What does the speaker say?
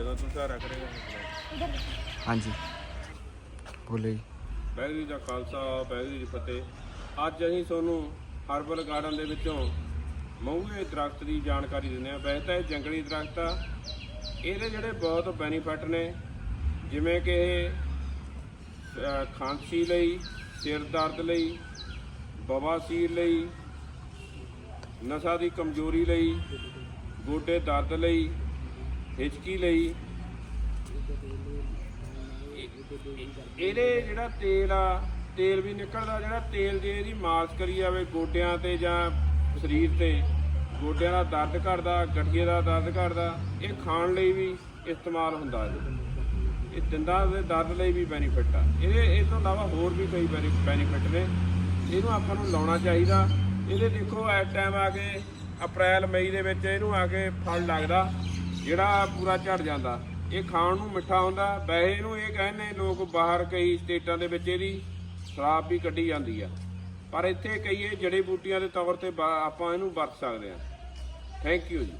ਜਦੋਂ ਤੂੰ ਸਹਾਰਾ ਕਰੇਗਾ ਹਾਂਜੀ। ਬੋਲੇ ਜੀ। ਦਾ ਖਾਲਸਾ ਬੈਗਰੀ ਦੀ ਫਤਿਹ। ਅੱਜ ਅਸੀਂ ਤੁਹਾਨੂੰ ਹਰਬਲ ਗਾਰਡਨ ਦੇ ਵਿੱਚੋਂ ਮਹੂਏ ਦਰਖਤ ਦੀ ਜਾਣਕਾਰੀ ਦਿੰਦੇ ਆ ਵੈਸੇ ਤਾਂ ਇਹ ਜੰਗਲੀ ਦਰਖਤ ਆ। ਇਹਦੇ ਜਿਹੜੇ ਬਹੁਤ ਬੈਨੀਫਿਟ ਨੇ ਜਿਵੇਂ ਕਿ ਇਹ ਖਾਂਸੀ ਲਈ ਸਿਰ ਦਰਦ ਲਈ ਬਵਾਸੀਰ ਲਈ ਨਸਾਂ ਦੀ ਕਮਜ਼ੋਰੀ ਲਈ ਗੋਡੇ ਦਰਦ ਲਈ ਹਿਚਕੀ ਲਈ? ਇਹਦੇ ਜਿਹੜਾ ਤੇਲ ਆ, ਤੇਲ ਵੀ ਨਿਕਲਦਾ, ਜਿਹੜਾ ਤੇਲ ਜੇ ਇਹਦੀ ਮਾਲਿਸ਼ ਕਰੀ ਜਾਵੇ ਗੋਡਿਆਂ ਤੇ ਜਾਂ ਸਰੀਰ ਤੇ, ਗੋਡਿਆਂ ਦਾ ਦਰਦ ਘਟਦਾ, ਗਠੀਏ ਦਾ ਦਰਦ ਘਟਦਾ, ਇਹ ਖਾਣ ਲਈ ਵੀ ਇਸਤੇਮਾਲ ਹੁੰਦਾ ਹੈ ਇਹ ਦੰਦਾਂ ਦੇ ਦਰਦ ਲਈ ਵੀ ਬੈਨੀਫਿਟ ਆ। ਇਹਦੇ ਇਸ ਤੋਂ ਇਲਾਵਾ ਹੋਰ ਵੀ ਕਈ ਬੈਨੀਫਿਟ ਨੇ। ਇਹਨੂੰ ਆਪਾਂ ਨੂੰ ਲਾਉਣਾ ਚਾਹੀਦਾ। ਇਹਦੇ ਦੇਖੋ, ਇਸ ਟਾਈਮ ਆ ਕੇ ਅਪ੍ਰੈਲ, ਮਈ ਦੇ ਵਿੱਚ ਇਹਨੂੰ ਆ ਕੇ ਫਲ ਲੱਗਦਾ। ਜਿਹੜਾ ਪੂਰਾ ਝੜ ਜਾਂਦਾ, ਇਹ ਖਾਣ ਨੂੰ ਮਿੱਠਾ ਹੁੰਦਾ। ਵੈਸੇ ਇਹਨੂੰ ਇਹ ਕਹਿੰਦੇ ਲੋਕ ਬਾਹਰ ਕਈ ਸਟੇਟਾਂ ਦੇ ਵਿੱਚ ਇਹਦੀ ਸ਼ਰਾਬ ਵੀ ਕੱਢੀ ਜਾਂਦੀ ਆ। ਪਰ ਇੱਥੇ ਕਈ ਇਹ ਜੜੀ ਬੂਟੀਆਂ ਦੇ ਤੌਰ ਤੇ ਬਾ- ਆਪਾਂ ਇਹਨੂੰ ਵਰਤ ਸਕਦੇ ਆ। ਥੈਂਕ ਯੂ ਜੀ।